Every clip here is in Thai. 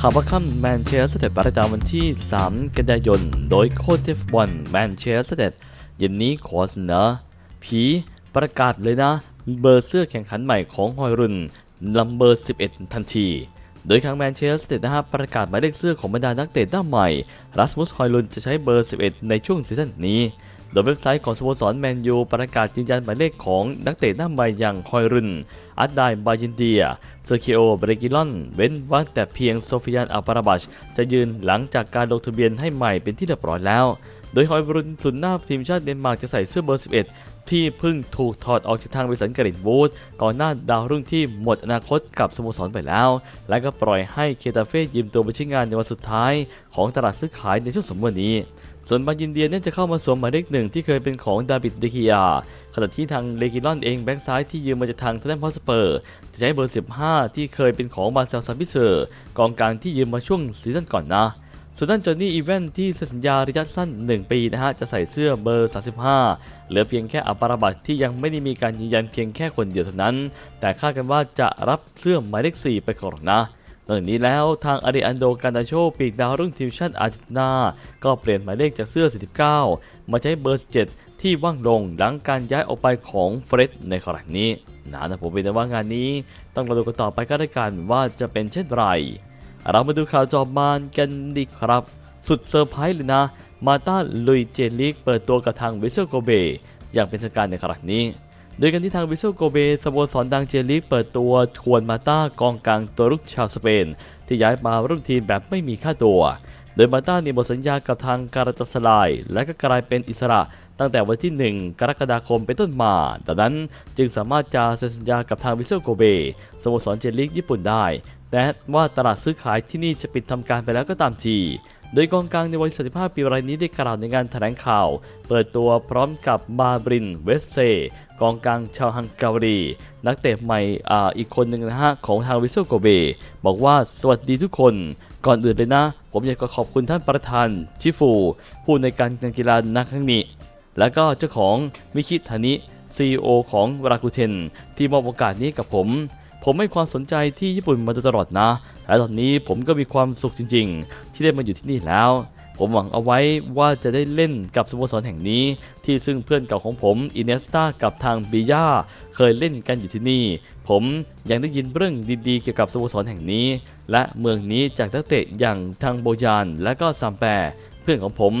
ข่าวประค่ำแมนเชสเตอร์ประจำวันที่ 3 กันยายน โดยโค้ชเทฟวันแมนเชสเตอร์เย็นนี้ขอเสนอ ผีประกาศเลยนะ เบอร์เสื้อแข่งขันใหม่ของฮอยรุนลัมเบอร์ 11 ทันที โดยทางแมนเชสเตอร์นะครับประกาศหมายเลขเสื้อของบรรดานักเตะหน้าใหม่รัสมุสฮอยลุนจะใช้เบอร์ 11 ในช่วงซีซั่นนี้ โดยเว็บไซต์ของสโมสรแมนยูประกาศยืนยันหมายเลขของนักเตะหน้าใหม่อย่างฮอยรุน อัดไดบายินเดียเซอร์คิโอ เบรกิลอน เว้นว่างแต่เพียงโซฟิยานอัปาราบัชจะยืนหลังจากการลงทะเบียนให้ใหม่เป็นที่เรียบร้อยแล้ว โดยฮอยรุนสุนหน้าทีมชาติเดนมาร์กจะใส่เสื้อเบอร์ 11 ที่เพิ่งถูกถอดออกจากทางบริษัทกรินวูดก่อนหน้าดาวรุ่งที่หมดอนาคตกับสโมสรไปแล้ว และก็ปล่อยให้เคตาเฟ่ยืมตัวไปใช้งานในวันสุดท้าย ของตลาดซื้อขายในช่วงสมวันนี้ ส่วนบายินเดียเนี่ยจะเข้ามาสวมหมายเลขหนึ่งที่เคยเป็นของดาบิดเดกิยาขณะที่ทางเลกิลอนเองแบ็กซ้ายที่ยืมมาจากทางเทนพอสเปอร์ จะใช้เบอร์ 15 ที่เคยเป็นของมาเซลซาบิเซอร์กองกลางที่ยืมมาช่วงซีซั่นก่อนนะ ส่วนด้านจอห์นนี่อีเวนที่เซ็นสัญญาระยะสั้น 1 ปีนะฮะ จะใส่เสื้อเบอร์ 35 เหลือเพียงแค่อัปปาราบัตที่ยังไม่ได้มีการยืนยันเพียงแค่คนเดียวเท่านั้น แต่คาดกันว่าจะรับเสื้อหมายเลข 4 ไปก่อนนะนอกจากนี้แล้วทางอาริอันโดกานาโชปีกดาวรุ่งทีมชาติอาร์เจนตินา ก็เปลี่ยนหมายเลขจากเสื้อ 49 มาใช้เบอร์ 17 ที่ว่างลงหลังการย้ายออกไปของเฟร็ดในครั้งนี้นะแต่ผมเป็นว่างานนี้ ต้องรอดูกันต่อไปก็ได้กันว่าจะเป็นเช่นไร เรามาดูข่าวจอบมานกันดีครับ สุดเซอร์ไพรส์เลยนะ มาตาลุยเจลิกเปิดตัวกับทางวิเซลโกเบอย่างเป็นทางการในครั้งนี้ โดยกันที่ทางวิเซลโกเบสโมสรดังเจลิกเปิดตัวชวนมาตากองกลางตัวรุกชาวสเปน ที่ย้ายมาร่วมทีมแบบไม่มีค่าตัว โดยมาต้ามีหมดสัญญากับทางการาตาสลาย และก็กลายเป็นอิสระตั้งแต่วันที่ 1 กรกฎาคมเป็นต้นมา ดังนั้นจึงสามารถจะเซ็นสัญญากับทางวิเซลโกเบสโมสรเจลิกญี่ปุ่นได้ แต่ว่าตลาดซื้อขายที่นี่จะปิดทำการไปแล้วก็ตามที โดยกองกลางในวัย35ปีรายนี้ได้กล่าวในงานแถลงข่าว เปิดตัวพร้อมกับมาบริน เวสเซ กองกลางชาวฮังการี นักเตะใหม่ออีกคนหนึ่งนะฮะของทางวิเซลโกเบ บอกว่าสวัสดีทุกคน ก่อนอื่นเลยนะ ผมอยากจะขอบคุณท่านประธานชิฟู ผู้ในการกกีฬานักครั้งนี้ และก็เจ้าของมิคิทานิ CEO ของราคูเทน ที่มอบโอกาสนี้กับผม ผมให้ความสนใจที่ญี่ปุ่นมาโดยตลอดนะ และตอนนี้ผมก็มีความสุขจริง ๆ ที่ได้มาอยู่ที่นี่แล้ว ผมหวังเอาไว้ว่าจะได้เล่นกับสโมสรแห่งนี้ ที่ซึ่งเพื่อนเก่าของผมอินเนสตากับทางบิยาเคยเล่นกันอยู่ที่นี่ ผมยังได้ยินเรื่องดีๆ เกี่ยวกับสโมสรแห่งนี้ และเมืองนี้จากนักเตะอย่างทางโบยานและก็ซัมแปรเพื่อนของผม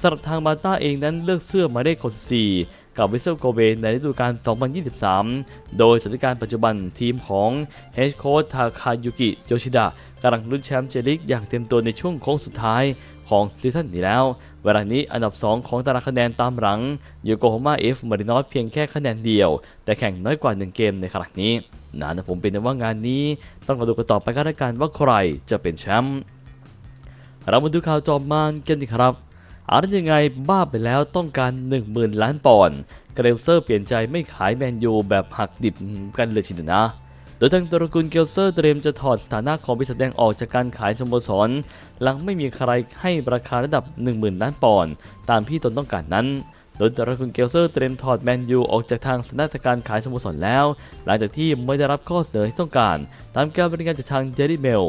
สำหรับทางมาต้าเองนั้นเลือกเสื้อหมายเลข64 กับวิเซลโกเบในฤดูกาล 2023 โดยสถานการณ์ปัจจุบันทีมของเฮดโค้ชทาคายุกิโยชิดะกำลังลุ้นแชมป์เจลิกอย่างเต็มตัวในช่วงโค้งสุดท้ายของซีซั่นนี้แล้ว เวลานี้อันดับ 2 ของตารางคะแนนตามหลังโยโกฮาม่าเอฟมารินอสเพียงแค่คะแนนเดียว แต่แข่งน้อยกว่า 1 เกมในขณะนี้นะนะผมเป็นว่างานนี้ ต้องมาดูกันต่อไปก็แล้วกันว่าใครจะเป็นแชมป์เรามาดูข่าวจอมมานกันดีครับ อาร์ยังไงบ้าไปแล้วต้องการ 10,000 ล้านปอนด์เกลเซอร์เปลี่ยนใจไม่ขายแมนยูแบบหักดิบกันเลยทีเดียวนะ โดยทางตระกูลเกลเซอร์เตรียมจะถอดสถานะของบริษัทแดงออกจากการขายสโมสร หลังไม่มีใครให้ราคาระดับ 10,000 ล้านปอนด์ตามที่ตนต้องการนั้นโดยตระกูลเกลเซอร์เตรียมถอดแมนยูออกจากทางสถานการขายสโมสรแล้ว หลังจากที่ไม่ได้รับข้อเสนอที่ต้องการ ตามการบริการจากทางเจอรี่เมล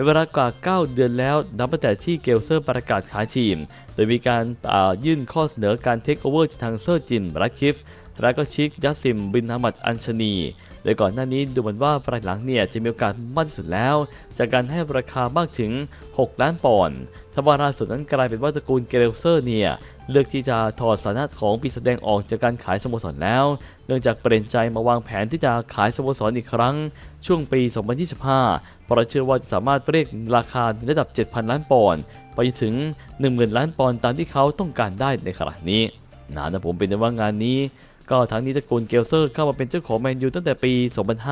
เป็นเวลากว่า 9 เดือนแล้วนับตั้งแต่ที่เกลเซอร์ประกาศขายทีม โดยมีการายื่นข้อเสนอการเทคโอเวอร์จากทางเซอร์จินรักคิฟและก็ชิคยัสซิมบินฮามัดอัญชนี โดยก่อนหน้านี้ดูเหมือนว่าปลายหลังเนี่ยจะมีโอกาสมากที่สุดแล้ว จากการให้ราคามากถึง 6 ล้านปอนด์ทว่าล่าสุดนั้นกลายเป็นว่าตระกูลเกลเซอร์เนี่ยเลือกที่จะถอดสถานะของปีแสดงออกจากการขายสโมสรแล้ว เนื่องจากเปลี่ยนใจมาวางแผนที่จะขายสโมสรอีกครั้ง ช่วงปี 2025 เพราะเชื่อว่าจะสามารถเรียกราคาในระดับ 7,000 ล้านปอนด์ไปถึง 10,000 ล้านปอนด์ตามที่เขาต้องการได้ในขณะนี้นะนะผมเป็นว่างานนี้ ก็ทั้งนี้ตระกูลเกลเซอร์เข้ามาเป็นเจ้าของแมนยูตั้งแต่ปี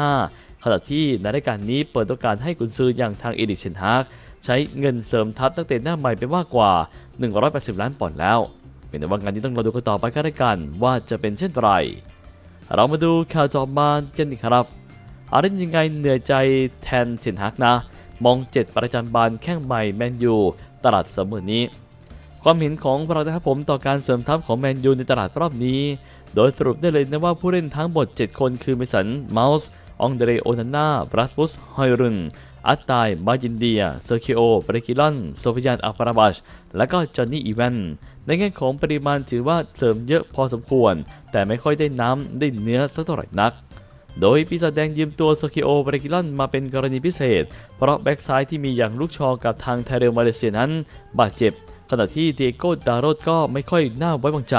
2005 ขณะที่ในรายการนี้เปิดโอกาสให้กุนซืออย่างทางเอดิกเชนฮากใช้เงินเสริมทัพตั้งแต่หน้าใหม่ไปมากกว่า 180 ล้านปอนด์แล้วเป็นแต่ว่างานนี้ต้องรอดูกันต่อไปก็ได้กันว่าจะเป็นเช่นไร เรามาดูข่าวจอมมานกันดีครับอารินยังไงเหนื่อยใจแทนเชนฮักนะ มองเจ็ดประจันบานแข้งใหม่แมนยูตลาดเสมอนี้ ความเห็นของเรานะครับผมต่อการเสริมทัพของแมนยูในตลาดรอบนี้ โดยสรุปได้เลยนะว่าผู้เล่นทั้งหมด 7 คนคือเมสันเมาส์องเดเรโอนาน่าบรัสบุสฮอยรุนอัตตายบาจินเดียเซอร์คิโอเบรกิลอนโซฟิยานอัลปาราบัชและก็จอห์นนี่อีแวนในแง่ของปริมาณถือว่าเสริมเยอะพอสมควร แต่ไม่ค่อยได้น้ำได้เนื้อสักเท่าไหร่นัก โดยปีศาจแดงยืมตัวโซคิโอเบรกิลอนมาเป็นกรณีพิเศษ เพราะแบ็กซ้ายที่มีอย่างลูกชอกับทางไทเรลมาเลเซียนั้น บาดเจ็บ ขณะที่เดโก้ดาโรดก็ไม่ค่อยน่าไว้วางใจ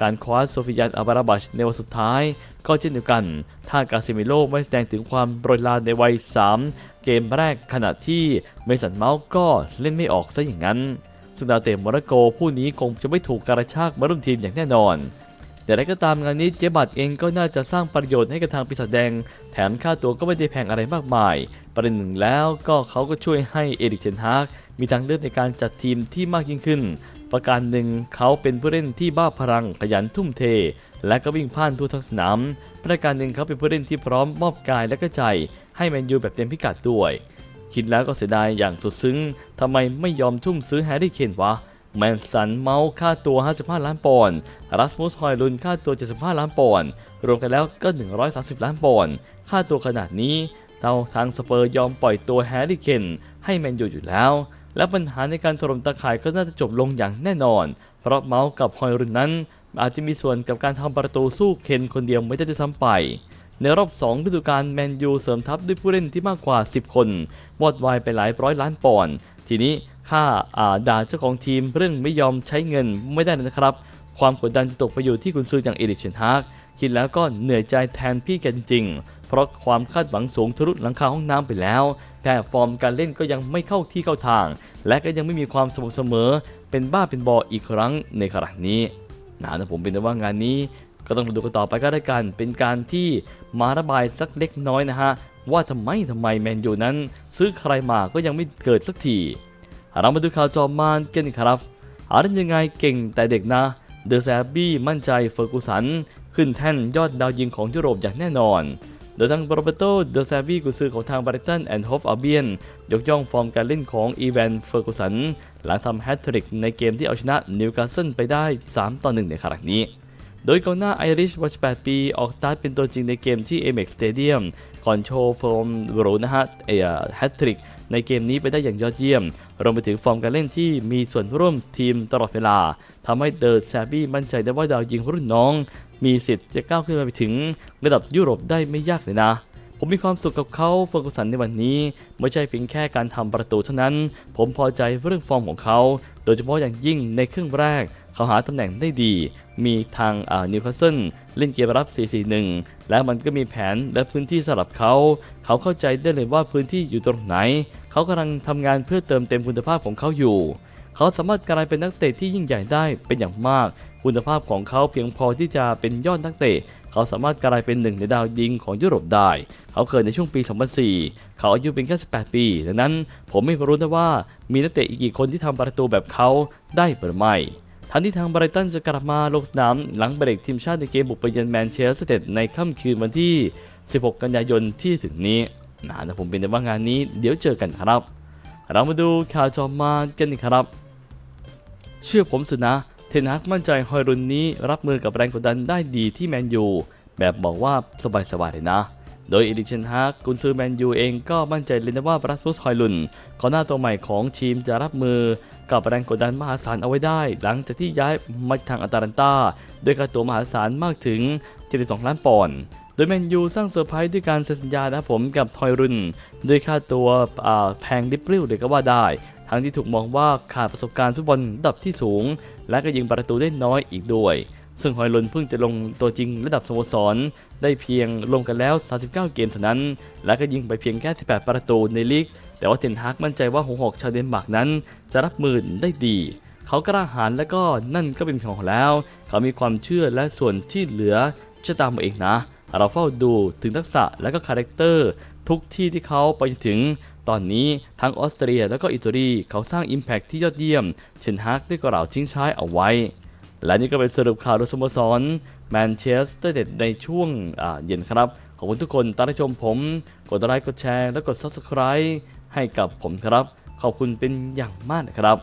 การคว้าโซฟิยันอาบาราบัชในวันสุดท้าย ก็เช่นเดียวกัน ถ้ากาซิมิโลไม่แสดงถึงความโปรยลาในวัย 3 เกมแรกขณะที่เมสันเมาส์ก็เล่นไม่ออกซะอย่างนั้น ซึ่งดาวเตะโมร็อกโกผู้นี้คงจะไม่ถูกกระชากมาร่วมทีมอย่างแน่นอนแต่ไรก็ตามงานนี้เจบัตเองก็น่าจะสร้างประโยชน์ให้กับทางปีศาจแดง แถมค่าตัวก็ไม่ได้แพงอะไรมากมาย ประเด็นหนึ่งแล้วก็เขาก็ช่วยให้เอริกเชนฮากมีทางเลือกในการจัดทีมที่มากยิ่งขึ้น ประการหนึ่งเขาเป็นผู้เล่นที่บ้าพลังขยันทุ่มเท และก็วิ่งพ่านทั่วทั้งสนาม ประการหนึ่งเขาเป็นผู้เล่นที่พร้อมมอบกายและก็ใจ ให้แมนยูแบบเต็มพิกัดด้วย คิดแล้วก็เสียดายอย่างสุดซึ้งทำไมไม่ยอมทุ่มซื้อแฮร์รี่เคนวะแมนสันเมาส์ค่าตัว 55 ล้านปอนด์รัสมุสฮอยลุนค่าตัว 75 ล้านปอนด์ รวมกันแล้วก็ 130 ล้านปอนด์ ค่าตัวขนาดนี้เราทางสเปอร์ยอมปล่อยตัวแฮร์รี่เคนให้แมนยูอยู่แล้ว และปัญหาในการถล่มตะข่ายก็น่าจะจบลงอย่างแน่นอน เพราะเมาส์กับฮอยลุนนั้น อาจจะมีส่วนกับการทำประตูสู้เคนคนเดียวไม่ได้ด้วยซ้ำไป ในรอบ2ฤดูกาลแมนยูเสริมทัพด้วยผู้เล่นที่มากกว่า 10 คนวอดวายไปหลายร้อยล้านปอนด์ทีนี้ค่าอาด่าเจ้าของทีมเรื่องไม่ยอมใช้เงินไม่ได้นะครับ ความกดดันจะตกไปอยู่ที่กุนซืออย่างเอริกเชนฮากคิดแล้วก็เหนื่อยใจแทนพี่แกจริง ราะความคาดหวังสูงทะลุหลังคาห้องน้ำไปแล้ว แต่ฟอร์มการเล่นก็ยังไม่เข้าที่เข้าทาง และก็ยังไม่มีความสม่ำเสมอ เป็นบ้าเป็นบออีกครั้งในขณะนี้นะผมเป็นแต่ว่างานนี้ก็ต้องดูกันต่อไปก็ได้กัน เป็นการที่มาระบายสักเล็กน้อยนะฮะ ว่าทำไมทำไมแมนยูนั้น ซื้อใครมาก็ยังไม่เกิดสักที เรามาดูข่าวจอมมานกันครับอารันยังไงเก่งแต่เด็กนะ เดอะแซบบี้มั่นใจเฟอร์กูสัน ขึ้นแท่นยอดดาวยิงของยุโรปอย่างแน่นอน โดยทางโรเบโตเดอะแซบบี้กุซือของทางบริตันแอนด์ฮอฟอาเบียนยกย่องฟอร์มการเล่นของอีแวนเฟอร์กูสันหลังทำแฮตทริกในเกมที่เอาชนะนิวคาสเซิลไปได้ 3 ต่อ 1 ในครั้งนี้ โดยกองหน้าไอริชวัย8ปี ออกสตาร์ทเป็นตัวจริงในเกมที่ Amex Stadium ก่อนโชว์ฟอร์มโรนะฮะแฮตทริกในเกมนี้ไปได้อย่างยอดเยี่ยม รวมไปถึงฟอร์มการเล่นที่มีส่วนร่วมทีมตลอดเวลาทำให้เดอร์แซบี้มั่นใจได้ว่าดาวยิงรุ่นน้อง มีสิทธิ์จะก้าวขึ้นไปถึงระดับยุโรปได้ไม่ยากเลยนะ ผมมีความสุขกับเขาเฟอร์กูสันในวันนี้ ไม่ใช่เพียงแค่การทำประตูเท่านั้น ผมพอใจเรื่องฟอร์มของเขา โดยเฉพาะอย่างยิ่งในครึ่งแรก เขาหาตำแหน่งได้ดี มีทางอ่านิวคาสเซิลเล่นเกมรับ 4-4-1 และมันก็มีแผนและพื้นที่สำหรับเขา เขาเข้าใจได้เลยว่าพื้นที่อยู่ตรงไหน เขากำลังทำงานเพื่อเติมเต็มคุณภาพของเขาอยู่ เขาสามารถกลายเป็นนักเตะที่ยิ่งใหญ่ได้เป็นอย่างมาก คุณภาพของเขาเพียงพอที่จะเป็นยอดนักเตะ เขาสามารถกลายเป็นหนึ่งในดาวยิงของยุโรปได้ เขาเกิดในช่วงปี 2004 เขาอายุเป็นแค่ 18 ปี ดังนั้นผมไม่รู้นะว่ามีนักเตะอีกกี่คนที่ทำประตูแบบเขาได้หรือไม่ ทันที่ทางบรตันจะกลับมาลงสนามหลังเบรกทีมชาติในเกมบุกไปเยือนแมนเชสเตอร์ยูไนเต็ดในค่ำคืนวันที่ 16 กันยายนที่ถึงนี้นะแต่ผมเป็นแต่ว่างานนี้เดี๋ยวเจอกันครับ เรามาดูข่าวจอมมากันครับ เชื่อผมสินะ เทนฮักมั่นใจฮอยรุนนี้รับมือกับแรงกดดันได้ดีที่แมนยูแบบบอกว่าสบายๆเลยนะ โดยเอริกเชนฮักกุนซือแมนยูเองก็มั่นใจเลยนะว่าบรัสมุสฮอยลุนขอหน้าตัวใหม่ของทีมจะรับมือกับแรงกดดันมหาศาลเอาไว้ได้ หลังจากที่ย้ายมาจากทางอัตแลนตาด้วยค่าตัวมหาศาลมากถึง 72 ล้านปอนด์โดยแมนยูสร้างเซอร์ไพรส์ด้วยการเซ็นสัญญานะผมกับทอยรุนด้วยค่าตัวแพงดิบริ้วเลยก็ว่าได้ ทั้งที่ถูกมองว่าขาดประสบการณ์ฟุตบอลระดับที่สูง และก็ยิงประตูได้น้อยอีกด้วย ซึ่งฮอยลุนเพิ่งจะลงตัวจริงระดับสโมสร ได้เพียงลงกันแล้ว 39 เกมเท่านั้น และก็ยิงไปเพียงแค่ 18 ประตูในลีก แต่ว่าเทนฮากมั่นใจว่าหงหอกชาวเดนมาร์กนั้น จะรับมือได้ดีเขากล้าหาญและก็นั่นก็เป็นของแล้ว เขามีความเชื่อและส่วนที่เหลือจะตามมาเองนะ เราเฝ้าดูถึงทักษะและก็คาแรคเตอร์ ทุกที่ที่เขาไปถึง ตอนนี้ทั้งออสเตรียและก็อิตาลีเขาสร้าง Impact ที่ยอดเยี่ยม เชนฮากได้กล่าวทิ้งช้ายเอาไว้ และนี่ก็เป็นสรุปข่าวโดยสโมสร แมนเชสเตอร์เด็ดในช่วงเย็นครับ ขอบคุณทุกคนตามรับชมผม กดไลค์กดแชร์ และกด Subscribe ให้กับผมครับ ขอบคุณเป็นอย่างมากนะครับ